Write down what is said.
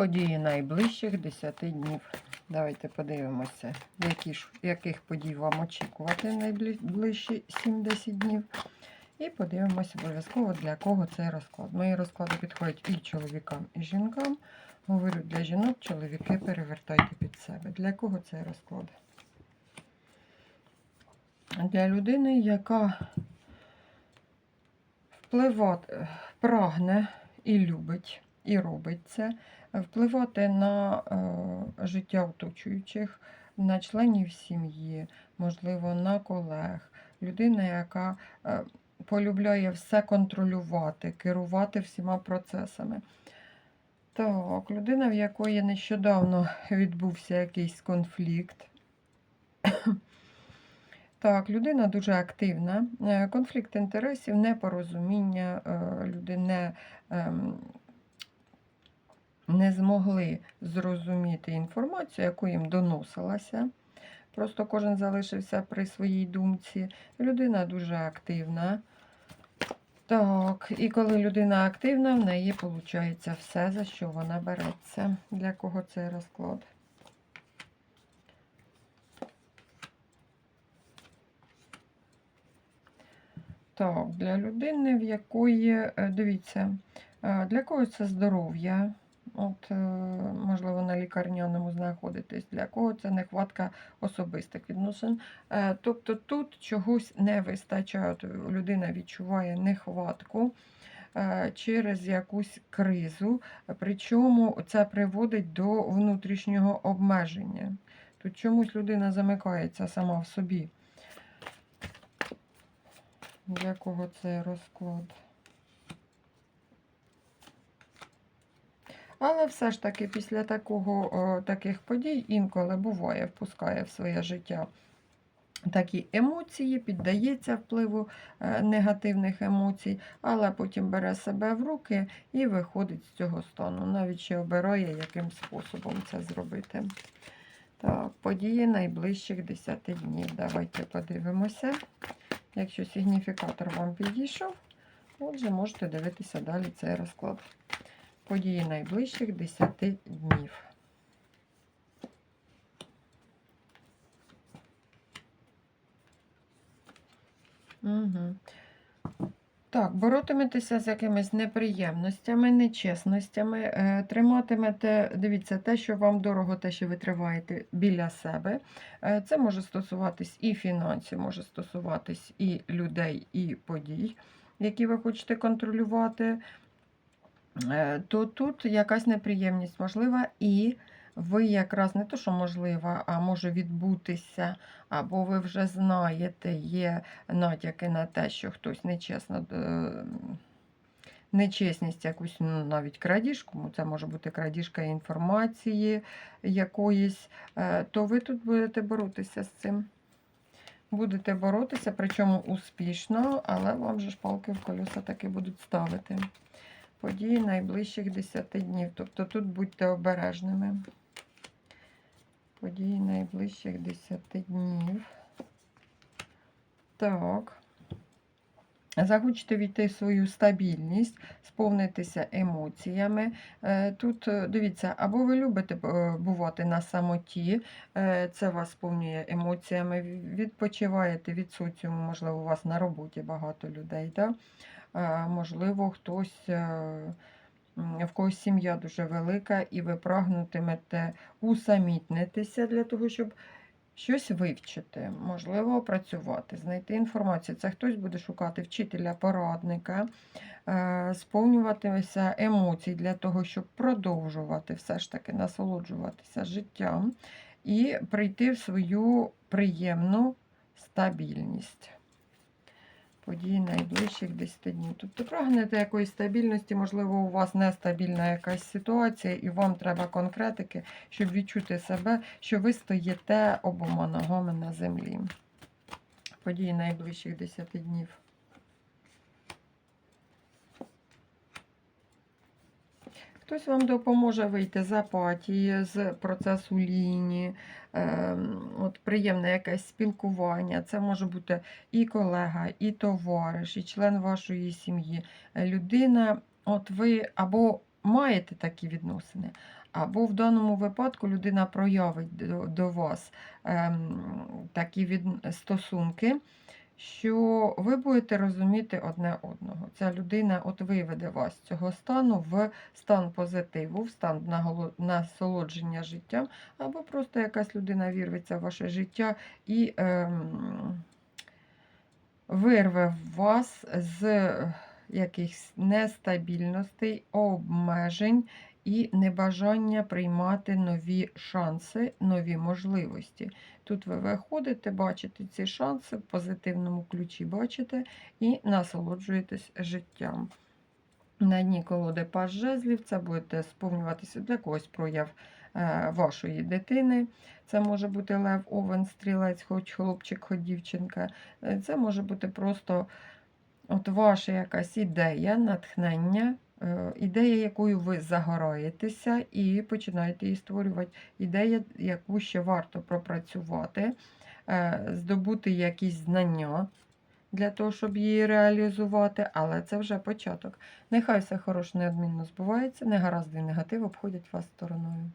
Події найближчих 10 днів. Давайте подивимося, які ж, яких подій вам очікувати найближчі 7-10 днів. І подивимося обов'язково, для кого цей розклад. Мої розклади підходять і чоловікам, і жінкам. Говорю для жінок, чоловіки перевертайте під себе. Для кого цей розклад? Для людини, яка впливати, прагне і любить, і робить це, впливати на е, життя оточуючих, на членів сім'ї, можливо, на колег. Людина, яка е, полюбляє все контролювати, керувати всіма процесами. Так, людина, в якої нещодавно відбувся якийсь конфлікт. Так, людина дуже активна. Е, Конфлікт інтересів, непорозуміння, люди не, ем, не змогли зрозуміти інформацію, яку їм доносилася. Просто кожен залишився при своїй думці. Людина дуже активна. Так, і коли людина активна, в неї виходить все, за що вона береться. Для кого цей розклад? Так, для людини, в якої, е, дивіться, е, для когось це здоров'я, от, е, можливо, на лікарняному знаходитесь, для кого це нехватка особистих відносин. Тобто тут чогось не вистачає. Людина відчуває нехватку через якусь кризу, причому це приводить до внутрішнього обмеження. Тут чомусь людина замикається сама в собі. Для кого це розклад? Але все ж таки після такого, таких подій інколи буває, впускає в своє життя такі емоції, піддається впливу е, негативних емоцій, але потім бере себе в руки і виходить з цього стану. Навіть ще обирає, яким способом це зробити. Так, події найближчих 10 днів. Давайте подивимося. Якщо сигніфікатор вам підійшов, отже, можете дивитися далі цей розклад. Події найближчих 10 днів. Угу. Так, боротиметеся з якимись неприємностями, нечесностями, е, триматимете, дивіться, те, що вам дорого, те, що ви триваєте біля себе. Е, це може стосуватись і фінансів, може стосуватись і людей, і подій, які ви хочете контролювати. Е, то тут якась неприємність можлива і ви якраз не то, що можливо, а може відбутися, або ви вже знаєте, є натяки на те, що хтось нечесно. е, Нечесність, якусь ну, навіть крадіжку, це може бути крадіжка інформації якоїсь, е, то ви тут будете боротися з цим. Будете боротися, причому успішно, але вам же ж палки в колеса таки будуть ставити. Події найближчих 10 днів. Тобто тут будьте обережними. Події найближчих 10 днів. Так. Захочете війти свою стабільність, сповнитися емоціями. Е, тут, е, дивіться, або ви любите е, бувати на самоті, це вас сповнює емоціями, відпочиваєте від соціуму, можливо, у вас на роботі багато людей. Да? Можливо, хтось в когось сім'я дуже велика, і ви прагнутимете усамітнитися для того, щоб щось вивчити, можливо, опрацювати, знайти інформацію. Це хтось буде шукати вчителя, порадника, е, сповнюватися емоцій для того, щоб продовжувати все ж таки насолоджуватися життям і прийти в свою приємну стабільність події найближчих 10 днів. Тобто прагнете якоїсь стабільності, можливо, у вас нестабільна якась ситуація, і вам треба конкретики, щоб відчути себе, що ви стоїте обома ногами на землі. Події найближчих 10 днів. Хтось вам допоможе вийти з апатії, з процесу лінії, ем, от приємне якесь спілкування. Це може бути і колега, і товариш, і член вашої сім'ї. Людина, от ви або маєте такі відносини, або в даному випадку людина проявить до, вас ем, такі стосунки, що ви будете розуміти одне одного. Ця людина от виведе вас з цього стану в стан позитиву, в стан насолодження життям, або просто якась людина вірветься в ваше життя і ем, вирве вас з якихось нестабільностей, обмежень і небажання приймати нові шанси, нові можливості. Тут ви виходите, бачите ці шанси в позитивному ключі, бачите і насолоджуєтесь життям. На дні колоди паж жезлів це буде сповнюватися для когось прояв е, вашої дитини. Це може бути лев, овен, стрілець, хоч хлопчик, хоч дівчинка. Е, Це може бути просто от ваша якась ідея, натхнення, ідея, якою ви загораєтеся і починаєте її створювати. Ідея, яку ще варто пропрацювати, е, здобути якісь знання для того, щоб її реалізувати, але це вже початок. Нехай все хороше неодмінно збувається, негаразди і негатив обходять вас стороною.